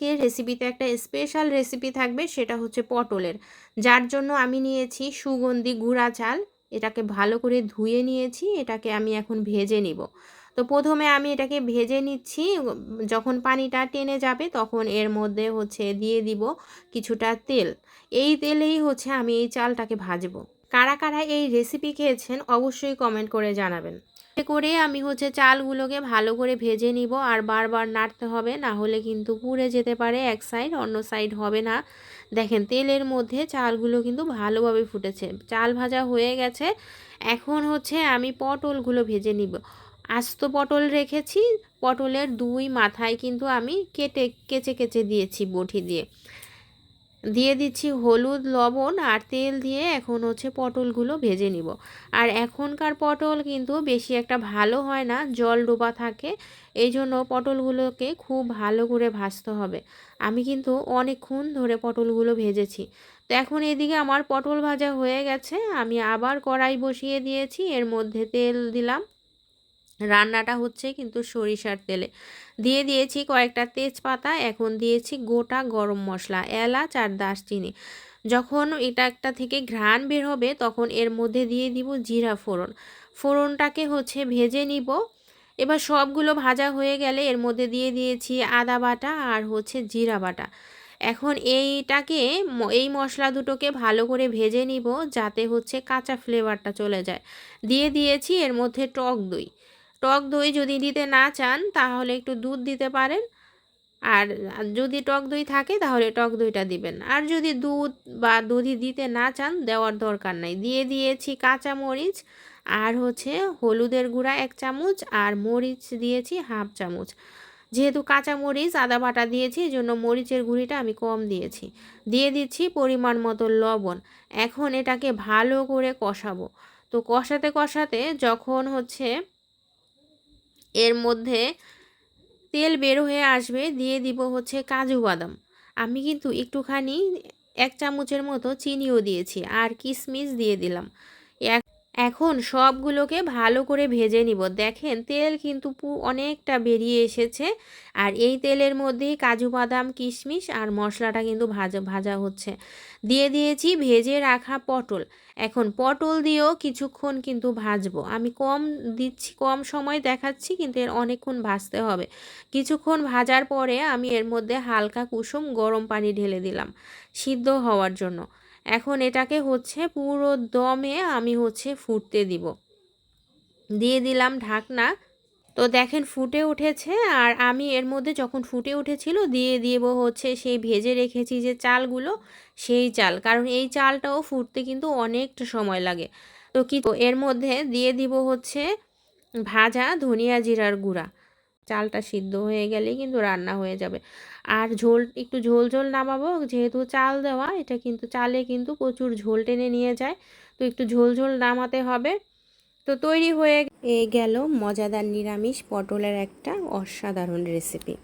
আজকের রেসিপিতে একটা স্পেশাল রেসিপি থাকবে, সেটা হচ্ছে পটলের। যার জন্য আমি নিয়েছি সুগন্ধি গুঁড়া চাল। এটাকে ভালো করে ধুয়ে নিয়েছি, এটাকে আমি এখন ভেজে নিব। তো প্রথমে আমি এটাকে ভেজে নিচ্ছি, যখন পানিটা টেনে যাবে তখন এর মধ্যে হচ্ছে দিয়ে দিব কিছুটা তেল। এই তেলেই হচ্ছে আমি এই চালটাকে ভাজবো। কারা কারা এই রেসিপি খেয়েছেন অবশ্যই কমেন্ট করে জানাবেন। করে আমি হচ্ছে চালগুলোকে ভালো করে ভেজে নিব আর বারবার নাড়তে হবে, না হলে কিন্তু পুড়ে যেতে পারে এক সাইড অন্য সাইড হবে না। দেখেন তেলের মধ্যে চালগুলো কিন্তু ভালোভাবে ফুটেছে, চাল ভাজা হয়ে গেছে। এখন হচ্ছে আমি পটলগুলো ভেজে নিব। আস্ত পটল রেখেছি, পটলের দুই মাথায় কিন্তু আমি কেটে, কেচে কেচে দিয়েছি বটি দিয়ে। দিয়ে দিচ্ছি হলুদ, লবণ আর তেল দিয়ে এখন হচ্ছে পটলগুলো ভেজে নিব। আর এখনকার পটল কিন্তু বেশি একটা ভালো হয় না, জল ডোবা থাকে এই জন্য পটলগুলোকে খুব ভালো করে ভাজতে হবে। আমি কিন্তু অনেকক্ষণ ধরে পটলগুলো ভেজেছি। তো এখন এদিকে আমার পটল ভাজা হয়ে গেছে, আমি আবার কড়াই বসিয়ে দিয়েছি, এর মধ্যে তেল দিলাম। রান্নাটা হচ্ছে কিন্তু সরিষার তেলে। দিয়ে দিয়েছি কয়েকটা তেজপাতা, এখন দিয়েছি গোটা গরম মশলা, এলাচ আর দারচিনি। যখন এটা একটা থেকে ঘ্রাণ বের হবে, তখন এর মধ্যে দিয়ে দিব জিরা ফোড়ন। ফোড়নটাকে হচ্ছে ভেজে নিব। এবার সবগুলো ভাজা হয়ে গেলে এর মধ্যে দিয়ে দিয়েছি আদা বাটা আর হচ্ছে জিরা বাটা। এখন এইটাকে এই মশলা দুটোকে ভালো করে ভেজে নিব যাতে হচ্ছে কাঁচা ফ্লেভারটা চলে যায়। দিয়ে দিয়েছি এর মধ্যে টক দই। টক দই যদি দিতে না চান, তাহলে একটু দুধ দিতে পারেন। আর যদি টক দই থাকে, তাহলে টক দইটা দিবেন। আর যদি দুধ বা দধি দিতে না চান, দেওয়ার দরকার নাই। দিয়ে দিয়েছি কাঁচা মরিচ আর হচ্ছে হলুদের গুঁড়া এক চামচ, আর মরিচ দিয়েছি হাফ চামচ। যেহেতু কাঁচা মরিচ আদা বাটা দিয়েছি এই জন্য মরিচের গুঁড়িটা আমি কম দিয়েছি। দিয়ে দিচ্ছি পরিমাণ মতো লবণ। এখন এটাকে ভালো করে কষাবো। তো কষাতে কষাতে যখন হচ্ছে এর মধ্যে তেল বের হয়ে আসবে, দিয়ে দিব হচ্ছে কাজু বাদাম। আমি কিন্তু একটুখানি এক চামচের মতো চিনিও দিয়েছি আর কিশমিশ দিয়ে দিলাম। এক এখন সবগুলোকে ভালো করে ভেজে নিব। দেখেন, তেল কিন্তু অনেকটা বেরিয়ে এসেছে। আর এই তেলের মধ্যেই কাজু বাদাম, কিশমিশ আর মশলাটা কিন্তু ভাজা ভাজা হচ্ছে। দিয়ে দিয়েছি ভেজে রাখা পটল। এখন পটল দিয়েও কিছুক্ষণ কিন্তু ভাজবো। আমি কম দিচ্ছি, কম সময় দেখাচ্ছি, কিন্তু এর অনেকক্ষণ ভাজতে হবে। কিছুক্ষণ ভাজার পরে আমি এর মধ্যে হালকা কুসুম গরম পানি ঢেলে দিলাম, সিদ্ধ হওয়ার জন্য। এখন এটাকে হচ্ছে পুরো দমে আমি হচ্ছে ফুটতে দিব। দিয়ে দিলাম ঢাকনা। তো দেখেন ফুটে উঠেছে আর আমি এর মধ্যে যখন ফুটে উঠেছিল দিয়ে দিব হচ্ছে সেই ভেজে রেখেছি যে চালগুলো, সেই চাল। কারণ এই চালটাও ফুটতে কিন্তু অনেকটা সময় লাগে। তো কি এর মধ্যে দিয়ে দিব হচ্ছে ভাজা ধনিয়া জিরার গুঁড়া। চালটা সিদ্ধ হয়ে গেলেই কিন্তু রান্না হয়ে যাবে। আর ঝোল, একটু ঝোল ঝোল নামাবো, যেহেতু চাল দেওয়া, এটা কিন্তু চালে কিন্তু প্রচুর ঝোল টেনে নিয়ে যায়। তো একটু ঝোল ঝোল নামাতে হবে। তো তৈরি হয়ে গেল মজাদার নিরামিষ পটলের একটা অসাধারণ রেসিপি